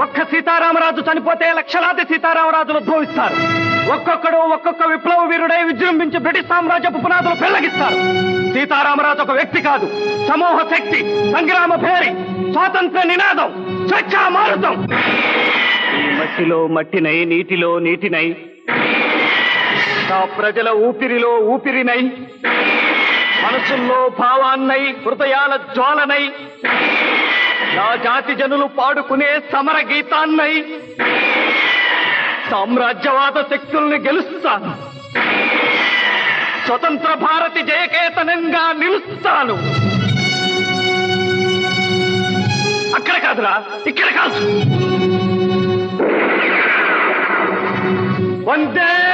ఒక్క సీతారామరాజు చనిపోతే లక్షలాది సీతారామరాజులు ఉద్భవిస్తారు ఒక్కొక్కడు ఒక్కొక్క విప్లవ వీరుడై విజృంభించి బ్రిటిష్ సామ్రాజ్యపు పునాదులు పెళ్ళగిస్తారు సీతారామరాజు ఒక వ్యక్తి కాదు సమూహ శక్తి సంగ్రామ భేరి స్వాతంత్ర నినాదం స్వచ్ఛ మారుతం. మట్టిలో మట్టినై నీటిలో నీటినై. నా ప్రజల ఊపిరిలో ఊపిరినై. మనసుల్లో భావాన్నై హృదయాల జ్వాలనై. నా జాతి జనులు పాడుకునే సమర గీతాన్నై. సామ్రాజ్యవాద శక్తుల్ని గెలుస్తాను. స్వతంత్ర భారతి జయకేతనంగా నిలుస్తాను. అక్కడ కాదురా ఇక్కడ కాదు. వందే